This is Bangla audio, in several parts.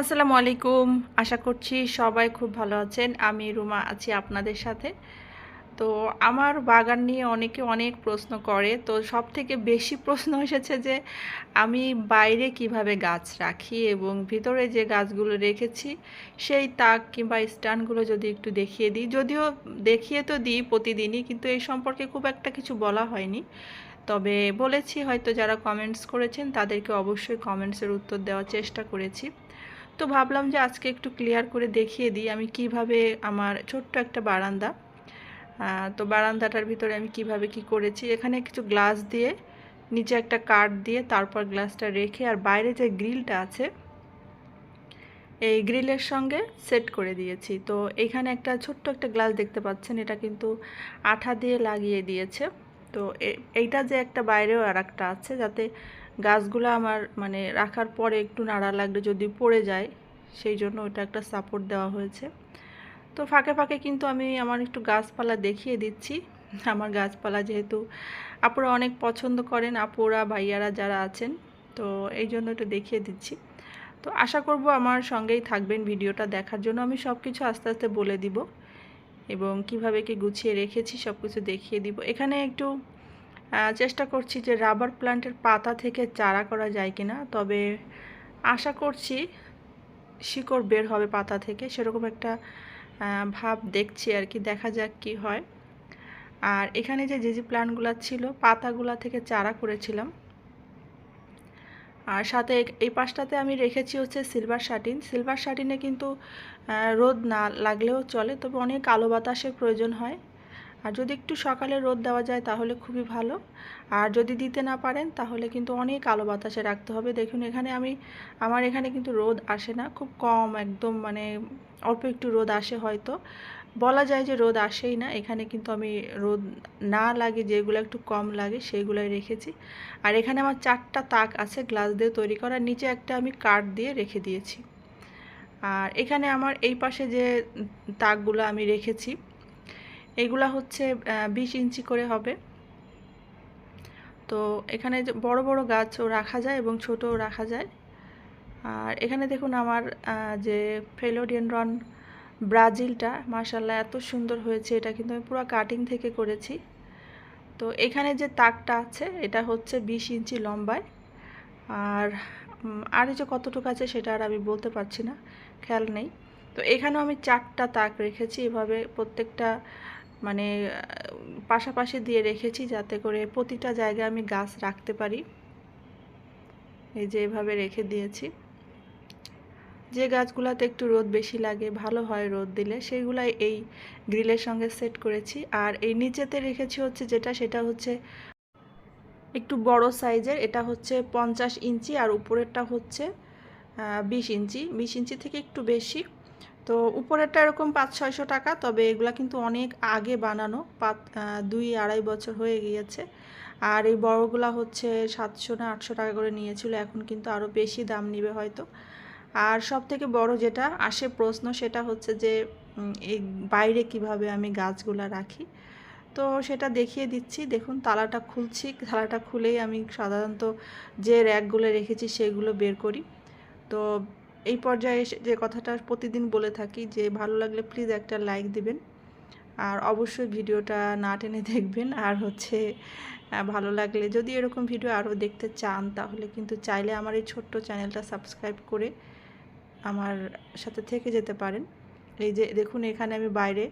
আসসালামু আলাইকুম। আশা করছি সবাই খুব ভালো আছেন। আমি রুমা আছি আপনাদের সাথে। তো আমার বাগান নিয়ে অনেকে অনেক প্রশ্ন করে। তো সব থেকে বেশি প্রশ্ন এসেছে যে, আমি বাইরে কীভাবে গাছ রাখি এবং ভিতরে যে গাছগুলো রেখেছি, সেই তাক কিংবা স্ট্যান্ডগুলো যদি একটু দেখিয়ে দিই। যদিও দেখিয়ে তো দিই প্রতিদিনই, কিন্তু এই সম্পর্কে খুব একটা কিছু বলা হয়নি। তবে বলেছি হয়তো যারা কমেন্টস করেছেন, তাদেরকে অবশ্যই কমেন্টসের উত্তর দেওয়ার চেষ্টা করেছি। তো ভাবলাম যে আজকে একটু ক্লিয়ার করে দেখিয়ে দিই আমি কীভাবে আমার ছোট্ট একটা বারান্দা। তো বারান্দাটার ভিতরে আমি কীভাবে কি করেছি? এখানে কিছু গ্লাস দিয়ে, নিচে একটা কাঠ দিয়ে, তারপর গ্লাসটা রেখে আর বাইরে যে গ্রিলটা আছে, এই গ্রিলের সঙ্গে সেট করে দিয়েছি। তো এখানে একটা ছোট্ট একটা গ্লাস দেখতে পাচ্ছেন, এটা কিন্তু আঠা দিয়ে লাগিয়ে দিয়েছে। তো এইটা যে একটা বাইরেও আর একটা আছে, যাতে গাছগুলো আমার মানে রাখার পরে একটু নাড়া লাগলে যদি পড়ে যায়, সেই জন্য ওটা একটা সাপোর্ট দেওয়া হয়েছে। তো ফাঁকে ফাঁকে কিন্তু আমি আমার একটু গাছপালা দেখিয়ে দিচ্ছি। আমার গাছপালা যেহেতু আপুরা অনেক পছন্দ করেন, আপুরা, ভাইয়ারা যারা আছেন, তো এই জন্য একটু দেখিয়ে দিচ্ছি। তো আশা করব আমার সঙ্গেই থাকবেন ভিডিওটা দেখার জন্য। আমি সব কিছু আস্তে আস্তে বলে দিব। এবং কীভাবে কি গুছিয়ে রেখেছি সব কিছু দেখিয়ে দিব। এখানে একটু চেষ্টা করছি যে রাবার প্লান্টের পাতা থেকে চারা করা যায় কিনা, তবে আশা করছি শিকড় বের হবে পাতা থেকে, সেরকম একটা ভাব দেখছি আর কি, দেখা যাক কি হয়। আর এখানে যে যে যে প্ল্যান্টগুলো ছিল, পাতাগুলা থেকে চারা করেছিলাম আর সাথে এই পাশটাতে আমি রেখেছি হচ্ছে সিলভার শাটিন সিলভার শাটিনে কিন্তু রোদ না লাগলেও চলে, তবে অনেক আলো বাতাসের প্রয়োজন হয়। আর যদি একটু সকালে রোদ দেওয়া যায় তাহলে খুবই ভালো। আর যদি দিতে না পারেন তাহলে কিন্তু অনেক আলো বাতাসে রাখতে হবে। দেখুন, এখানে আমি, আমার এখানে কিন্তু রোদ আসে না। খুব কম, একদম মানে অল্প একটু রোদ আসে হয়তো। বলা যায় যে রোদ আসেই না। এখানে কিন্তু আমি রোদ না লাগে, যেগুলো একটু কম লাগে সেইগুলোই রেখেছি। আর এখানে আমার চারটা তাক আছে গ্লাস দিয়ে তৈরি করা। নিচে একটা আমি কাঠ দিয়ে রেখে দিয়েছি। আর এখানে আমার এই পাশে যে তাকগুলো আমি রেখেছি, এগুলা হচ্ছে বিশ ইঞ্চি করে হবে। তো এখানে বড় বড় গাছও রাখা যায় এবং ছোটও রাখা যায়। আর এখানে দেখুন আমার যে যে ফেলোডিয়ানরন ব্রাজিলটা মার্শাল্লাহ এত সুন্দর হয়েছে। এটা কিন্তু আমি পুরো কাটিং থেকে করেছি। তো এখানে যে তাকটা আছে, এটা হচ্ছে বিশ ইঞ্চি লম্বায়। আর আর যে কতটুকু আছে, সেটা আর আমি বলতে পারছি না। খেয়াল নেই। তো এখানেও আমি চারটা তাক রেখেছি। এভাবে প্রত্যেকটা মানে পাশাপাশি দিয়ে রেখেছি যাতে করে প্রতিটা জায়গায় আমি গাছ রাখতে পারি। এই যে এভাবে রেখে দিয়েছি। যে গাছগুলোতে একটু রোদ বেশি লাগে, ভালো হয় রোদ দিলে, সেইগুলাই এই গ্রিলের সঙ্গে সেট করেছি। আর এই নিচেতে রেখেছি হচ্ছে যেটা, সেটা হচ্ছে একটু বড় সাইজের, এটা হচ্ছে পঞ্চাশ ইঞ্চি আর উপরেরটা হচ্ছে বিশ ইঞ্চি। বিশ ইঞ্চি থেকে একটু বেশি। তো উপরেরটা এরকম পাঁচ, ছয়শো টাকা, তবে এগুলা কিন্তু অনেক আগে বানানো, পাঁচ দুই আড়াই বছর হয়ে গিয়েছে। আর এই বড়গুলা হচ্ছে সাতশো না আটশো টাকা করে নিয়েছিল, এখন কিন্তু আরও বেশি দাম নিবে হয়তো। আর সব থেকে বড় যেটা আসে প্রশ্ন সেটা হচ্ছে যে এই বাইরে কীভাবে আমি গাছগুলা রাখি? তো সেটা দেখিয়ে দিচ্ছি। দেখুন, তালাটা খুলছি। তালাটা খুলেই আমি সাধারণত যে র্যাকগুলো রেখেছি সেগুলো বের করি। তো এই পর্যায়ে এসে যে কথাটা প্রতিদিন বলে থাকি যে, ভালো লাগলে প্লিজ একটা লাইক দিবেন। আর অবশ্যই ভিডিওটা না টেনে দেখবেন। আর হচ্ছে ভালো লাগলে যদি এরকম ভিডিও আরও দেখতে চান তাহলে কিন্তু চাইলে আমার এই ছোট্ট চ্যানেলটা সাবস্ক্রাইব করে আমার সাথে থেকে যেতে পারেন। এই যে দেখুন এখানে আমি বাইরে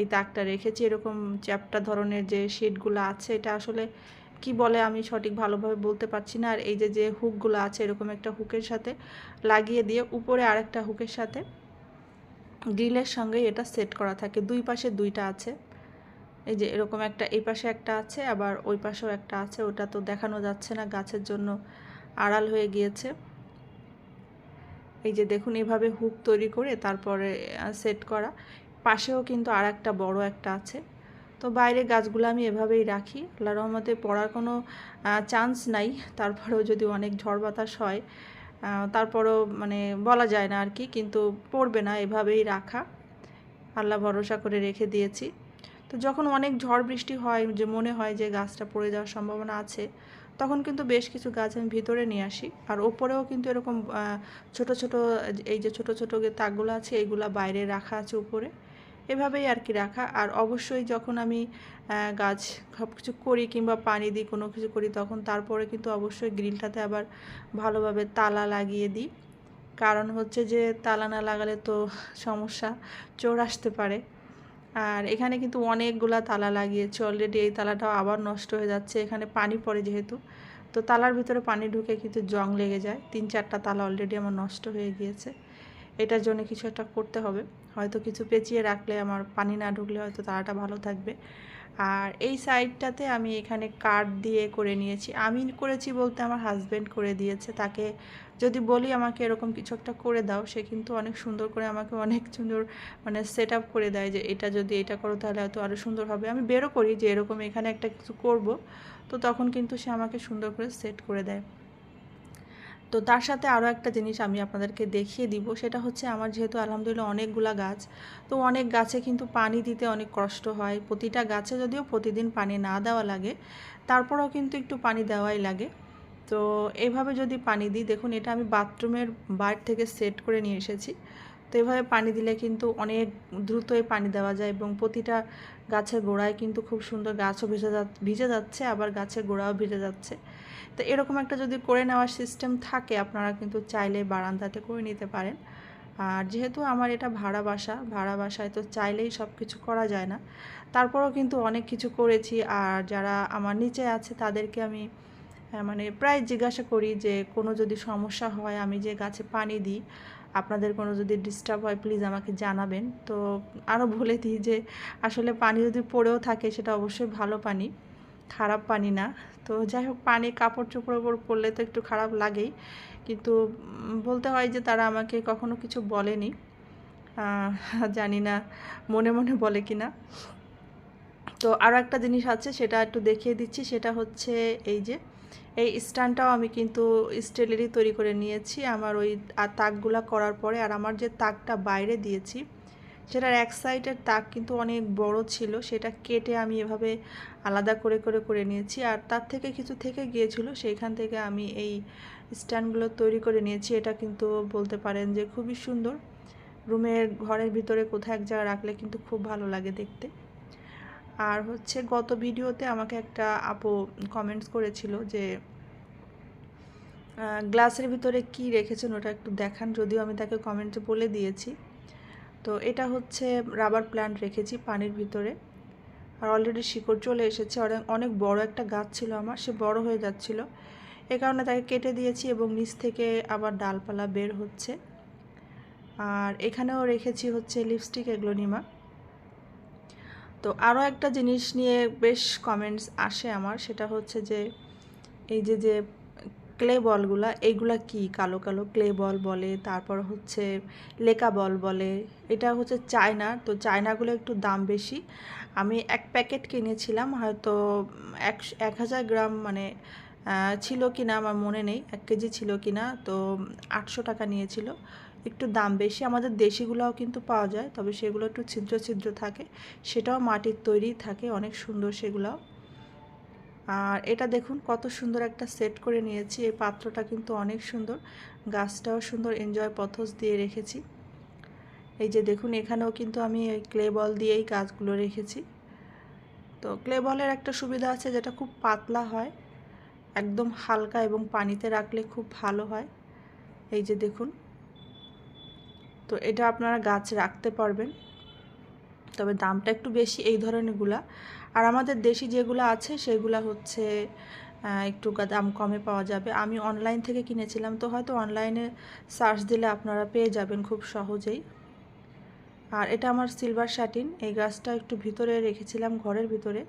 এই তাকটা রেখেছি। এরকম চ্যাপ্টা ধরনের যে শেডগুলো আছে, এটা আসলে কি বলে আমি সঠিক ভালোভাবে বলতে পারছি না। আর এই যে যে হুকগুলো আছে, এরকম একটা হুকের সাথে লাগিয়ে দিয়ে উপরে আরেকটা হুকের সাথে গ্রিলের সঙ্গে এটা সেট করা থাকে। দুই পাশে দুইটা আছে। এই যে এরকম একটা, এই পাশে একটা আছে, আবার ওই পাশেও একটা আছে। ওটা তো দেখানো যাচ্ছে না, গাছের জন্য আড়াল হয়ে গিয়েছে। এই যে দেখুন, এভাবে হুক তৈরি করে তারপরে সেট করা। পাশেও কিন্তু আর একটা বড় একটা আছে। তো বাইরে গাছগুলো আমি এভাবেই রাখি। আল্লাহ রহমতে পড়ার কোনো চান্স নাই। তারপরেও যদি অনেক ঝড় বাতাস হয় তারপরেও মানে বলা যায় না আর কি কিন্তু পড়বে না, এভাবেই রাখা। আল্লাহ ভরসা করে রেখে দিয়েছি। তো যখন অনেক ঝড় বৃষ্টি হয়, যে মনে হয় যে গাছটা পড়ে যাওয়ার সম্ভাবনা আছে তখন কিন্তু বেশ কিছু গাছ আমি ভিতরে নিয়ে আসি। আর ওপরেও কিন্তু এরকম ছোট ছোট, এই যে ছোট ছোট যে তাকগুলো আছে এইগুলা বাইরে রাখা আছে উপরে। এভাবেই আর কি রাখা। আর অবশ্যই যখন আমি গাছ সব কিছু করি কিংবা পানি দিই, কোনো কিছু করি, তখন তারপরে কিন্তু অবশ্যই গ্রিলটাতে আবার ভালোভাবে তালা লাগিয়ে দিই। কারণ হচ্ছে যে তালা না লাগালে তো সমস্যা চোর আসতে পারে। আর এখানে কিন্তু অনেকগুলা তালা লাগিয়েছে। অলরেডি এই তালাটাও আবার নষ্ট হয়ে যাচ্ছে। এখানে পানি পড়ে যেহেতু। তো তালার ভিতরে পানি ঢুকে কিন্তু জং লেগে যায়। তিন চারটা তালা অলরেডি আমার নষ্ট হয়ে গিয়েছে। এটার জন্য কিছু একটা করতে হবে। হয়তো কিছু পেঁচিয়ে রাখলে আমার পানি না ঢুকলে হয়তো তালাটা ভালো থাকবে। আর এই সাইডটাতে আমি এখানে কাঠ দিয়ে করে নিয়েছি। আমি করেছি বলতে আমার হাজব্যান্ড করে দিয়েছে। তাকে যদি বলি আমাকে এরকম কিছু একটা করে দাও, সে কিন্তু অনেক সুন্দর করে আমাকে অনেক সুন্দর মানে সেট আপ করে দেয় যে এটা যদি এটা করো তাহলে হয়তো আরও সুন্দর হবে। আমি বেরো করি যে এরকম এখানে একটা কিছু করব। তো তখন কিন্তু সে আমাকে সুন্দর করে সেট করে দেয়। তো তার সাথে আরও একটা জিনিস আমি আপনাদেরকে দেখিয়ে দিব, সেটা হচ্ছে আমার যেহেতু আলহামদুলিল্লাহ অনেকগুলা গাছ, তো অনেক গাছে কিন্তু পানি দিতে অনেক কষ্ট হয়। প্রতিটা গাছে যদিও প্রতিদিন পানি না দেওয়া লাগে, তারপরেও কিন্তু একটু পানি দেওয়াই লাগে। তো এইভাবে যদি পানি দিই, দেখুন এটা আমি বাথরুমের বাইর থেকে সেট করে নিয়ে এসেছি। তো এভাবে পানি দিলে কিন্তু অনেক দ্রুতই পানি দেওয়া যায় এবং প্রতিটা গাছের গোড়ায় কিন্তু খুব সুন্দর গাছও ভিজে যা, ভিজে যাচ্ছে, আবার গাছের গোড়াও ভিজে যাচ্ছে। তো এরকম একটা যদি করে নেওয়ার সিস্টেম থাকে, আপনারা কিন্তু চাইলে বারান্দাতে করে নিতে পারেন। আর যেহেতু আমার এটা ভাড়া বাসা, ভাড়া বাসায় তো চাইলেই সব কিছু করা যায় না। তারপরেও কিন্তু অনেক কিছু করেছি, আর যারা আমার নিচে আছে তাদেরকে আমি মানে প্রায় জিজ্ঞাসা করি যে কোনো যদি সমস্যা হয় আমি যে গাছে পানি দিই আপনাদের কোনো যদি ডিস্টার্ব হয় প্লিজ আমাকে জানাবেন। তো আরও বলে দিই যে, আসলে পানি যদি পড়েও থাকে, সেটা অবশ্যই ভালো পানি, খারাপ পানি না। তো যাই হোক, পানি কাপড় চোপড়ের ওপর পড়লে তো একটু খারাপ লাগেই। কিন্তু বলতে হয় যে, তারা আমাকে কখনো কিছু বলেনি। জানি না, মনে মনে বলে কি না তো আরও একটা জিনিস আছে, সেটা একটু দেখিয়ে দিচ্ছি। সেটা হচ্ছে এই যে এই স্ট্যান্ডটাও আমি কিন্তু স্টিলেরই তৈরি করে নিয়েছি। আমার ওই তাকগুলা করার পরে আর আমার যে তাকটা বাইরে দিয়েছি, সেটার এক সাইডের তাক কিন্তু অনেক বড় ছিল, সেটা কেটে আমি এভাবে আলাদা করে করে করে নিয়েছি। আর তার থেকে কিছু থেকে গিয়েছিল, সেইখান থেকে আমি এই স্ট্যান্ডগুলো তৈরি করে নিয়েছি। এটা কিন্তু বলতে পারেন যে খুবই সুন্দর। রুমের ঘরের ভিতরে কোথাও এক জায়গায় রাখলে কিন্তু খুব ভালো লাগে দেখতে। আর হচ্ছে গত ভিডিওতে আমাকে একটা আপু কমেন্টস করেছিল যে গ্লাসের ভিতরে কি রেখেছেন ওটা একটু দেখান, যদিও আমি তাকে কমেন্টে বলে দিয়েছি। তো এটা হচ্ছে রাবার প্ল্যান্ট রেখেছি পানির ভিতরে। আর অলরেডি শিকড় চলে এসেছে অনেক অনেক বড় একটা গাছ ছিল আমার, সে বড় হয়ে যাচ্ছিল। এ কারণে তাকে কেটে দিয়েছি এবং নিচ থেকে আবার ডালপালা বের হচ্ছে। আর এখানেও রেখেছি হচ্ছে লিপস্টিক এগ্লোনিমা। তো আরও একটা জিনিস নিয়ে বেশ কমেন্টস আসে আমার, সেটা হচ্ছে যে, এই যে যে ক্লে বলগুলা এইগুলা কি? কালো কালো ক্লে বল বলে, তারপর হচ্ছে লেকা বল বলে, এটা হচ্ছে চায়না। তো চায়নাগুলো একটু দাম বেশি। আমি এক প্যাকেট কিনেছিলাম, হয়তো এক এক হাজার গ্রাম মানে ছিল কি না আমার মনে নেই, এক কেজি ছিল কি না তো আটশো টাকা নিয়েছিল। একটু দাম বেশি, আমাদের দেশিগুলোও কিন্তু পাওয়া যায়, তবে সেগুলো একটু ছিদ্র ছিদ্র থাকে। সেটাও মাটির তৈরি থাকে, অনেক সুন্দর সেগুলোও। আর এটা দেখুন কত সুন্দর একটা সেট করে নিয়েছি। এই পাত্রটা কিন্তু অনেক সুন্দর। গাছটাও সুন্দর এনজয় পথস দিয়ে রেখেছি। এই যে দেখুন, এখানেও কিন্তু আমি এই ক্লে বল দিয়েই গাছগুলো রেখেছি। তো ক্লে বলের একটা সুবিধা আছে যেটা খুব পাতলা হয়, একদম হালকা এবং পানিতে রাখলে খুব ভালো হয়। এই যে দেখুন, তো এটা আপনারা গাছ রাখতে পারবেন। তবে দামটা একটু বেশি এই ধরনেরগুলা। আর আমাদের দেশি যেগুলো আছে, সেগুলো হচ্ছে একটু দাম কমে পাওয়া যাবে। আমি অনলাইন থেকে কিনেছিলাম, তো হয়তো অনলাইনে সার্চ দিলে আপনারা পেয়ে যাবেন খুব সহজেই। আর এটা আমার সিলভার শাটিন এই গাছটা একটু ভিতরে রেখেছিলাম, ঘরের ভিতরে।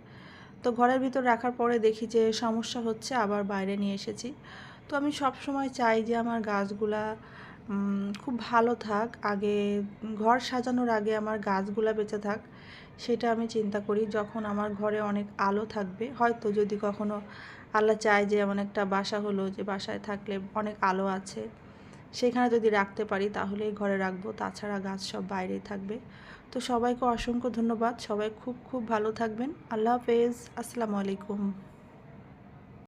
তো ঘরের ভিতর রাখার পরে দেখি যে সমস্যা হচ্ছে, আবার বাইরে নিয়ে এসেছি। তো আমি সব সময় চাই যে আমার গাছগুলা খুব ভালো থাক। আগে ঘর সাজানোর আগে আমার গাছগুলা বেঁচে থাক, সেটা আমি চিন্তা করি যখন আমার ঘরে অনেক আলো থাকবে। হয়তো যদি কখনো আল্লাহ চায় যে এমন একটা বাসা হলো যে বাসায় থাকলে অনেক আলো আছে, সেখানে যদি রাখতে পারি তাহলেই ঘরে রাখব। তাছাড়া গাছ সব বাইরেই থাকবে। তো সবাইকে অসংখ্য ধন্যবাদ। সবাই খুব খুব ভালো থাকবেন। আল্লাহ হাফেজ। আসসালামু আলাইকুম।